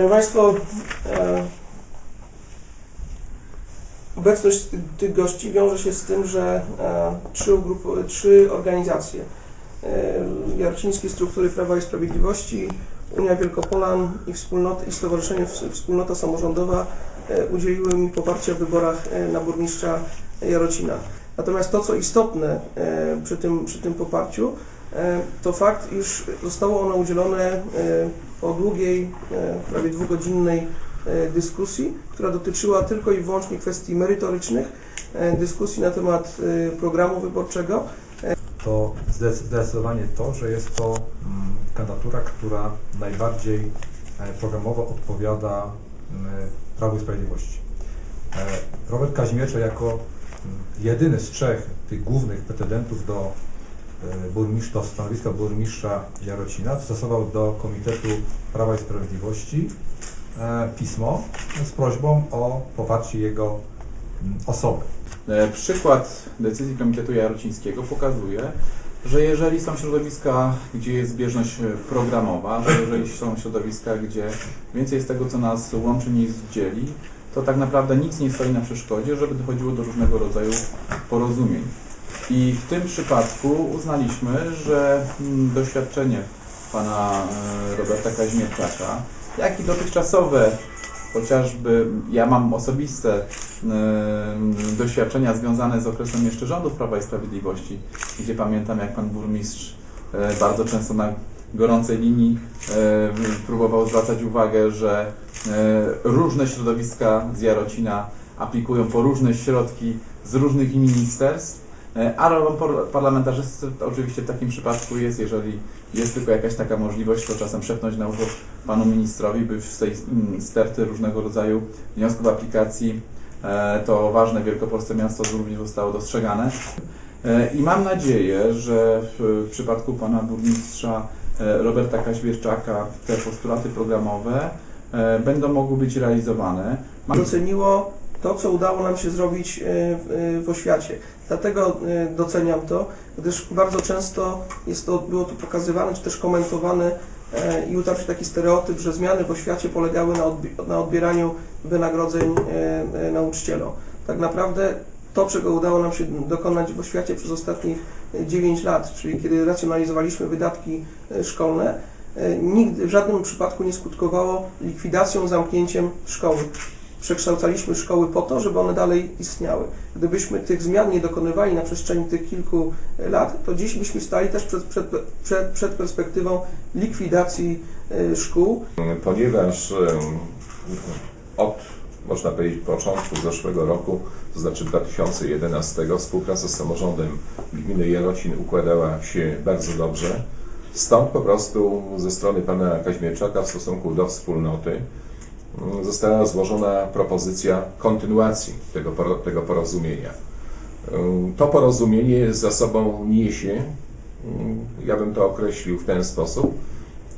Szanowni Państwo, e, obecność ty- tych gości wiąże się z tym, że e, trzy, ugrup- trzy organizacje, e, Struktury Prawa i Sprawiedliwości, Unia Wielkopolan i, Wspólnot, i Stowarzyszenie Ws- Wspólnota Samorządowa e, udzieliły mi poparcia w wyborach e, na burmistrza Jarocina. Natomiast to, co istotne e, przy tym, przy tym poparciu, to fakt, iż zostało ono udzielone e, po długiej, e, prawie dwugodzinnej e, dyskusji, która dotyczyła tylko i wyłącznie kwestii merytorycznych, e, dyskusji na temat e, programu wyborczego. to zdec- zdecydowanie to, że jest to mm, kandydatura, która najbardziej e, programowo odpowiada mm, Prawu i Sprawiedliwości. E, Robert Kaźmierczak jako mm, jedyny z trzech tych głównych pretendentów do e, burmistrza, do stanowiska burmistrza Jarocina stosował do Komitetu Prawa i Sprawiedliwości e, pismo z prośbą o poparcie jego mm, osoby. E, Przykład decyzji Komitetu Jarocińskiego pokazuje, że jeżeli są środowiska, gdzie jest zbieżność programowa, że jeżeli są środowiska, gdzie więcej jest tego, co nas łączy niż dzieli, to tak naprawdę nic nie stoi na przeszkodzie, żeby dochodziło do różnego rodzaju porozumień. I w tym przypadku uznaliśmy, że mm, doświadczenie pana e, Roberta Kaźmierczaka, jak i dotychczasowe chociażby ja mam osobiste e, doświadczenia związane z okresem jeszcze rządów Prawa i Sprawiedliwości, gdzie pamiętam jak pan burmistrz e, bardzo często na gorącej linii próbował zwracać uwagę, że różne środowiska z Jarocina aplikują po różne środki z różnych ministerstw, a rolą parlamentarzysty oczywiście w takim przypadku jest, jeżeli jest tylko jakaś taka możliwość, to czasem szepnąć na ucho panu ministrowi, by z tej mm, sterty różnego rodzaju wniosków, aplikacji e, to ważne wielkopolskie miasto również zostało dostrzegane. E, I mam nadzieję, że w przypadku pana burmistrza e, Roberta Kaźmierczaka te postulaty programowe e, będą mogły być realizowane. Doceniło to, co udało nam się zrobić e, w, e, w oświacie. Dlatego e, doceniam to, gdyż bardzo często jest to, było tu pokazywane, czy też komentowane i utarł się taki stereotyp, że zmiany w oświacie polegały na, odbi- na odbieraniu wynagrodzeń nauczycielom. Tak naprawdę to, czego udało nam się dokonać w oświacie przez ostatnich e, 9 lat, czyli kiedy racjonalizowaliśmy wydatki szkolne, nigdy w żadnym przypadku nie skutkowało likwidacją, zamknięciem szkoły. Przekształcaliśmy szkoły po to, żeby one dalej istniały. Gdybyśmy tych zmian nie dokonywali na przestrzeni tych kilku e, lat, to dziś byśmy stali też przed, przed, przed, przed perspektywą likwidacji e, szkół. ponieważ od, można powiedzieć, początku zeszłego roku, to znaczy 2011, współpraca z samorządem gminy Jarocin układała się bardzo dobrze. Stąd po prostu ze strony pana Kaźmierczaka w stosunku do wspólnoty została złożona propozycja kontynuacji tego, tego porozumienia. To porozumienie za sobą niesie, ja bym to określił w ten sposób,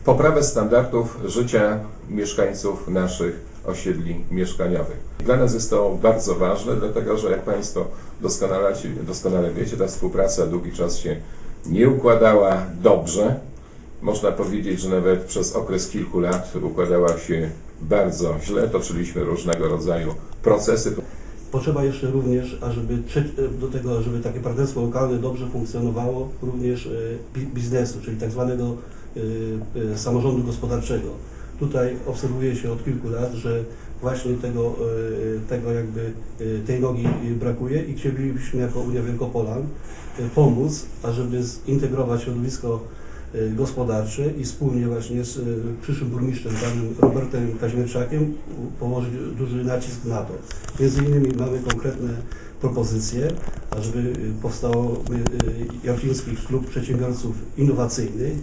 poprawę standardów życia mieszkańców naszych osiedli mieszkaniowych. Dla nas jest to bardzo ważne, dlatego że jak Państwo doskonale, doskonale wiecie, ta współpraca długi czas się nie układała dobrze. Można powiedzieć, że nawet przez okres kilku lat układała się bardzo źle. Toczyliśmy różnego rodzaju procesy. Potrzeba jeszcze również, ażeby trze- do tego, żeby takie partnerstwo lokalne dobrze funkcjonowało, również e, bi- biznesu, czyli tak zwanego e, e, samorządu gospodarczego. Tutaj obserwuje się od kilku lat, że właśnie tego, e, tego jakby e, tej nogi e, brakuje i chcielibyśmy jako Unia Wielkopolan e, pomóc, ażeby zintegrować środowisko e, gospodarcze i wspólnie właśnie z e, przyszłym burmistrzem, panem Robertem Kaźmierczakiem położyć duży nacisk na to. Między innymi mamy konkretne propozycje, ażeby y, powstało y, y, Jarczyński Klub Przedsiębiorców Innowacyjny.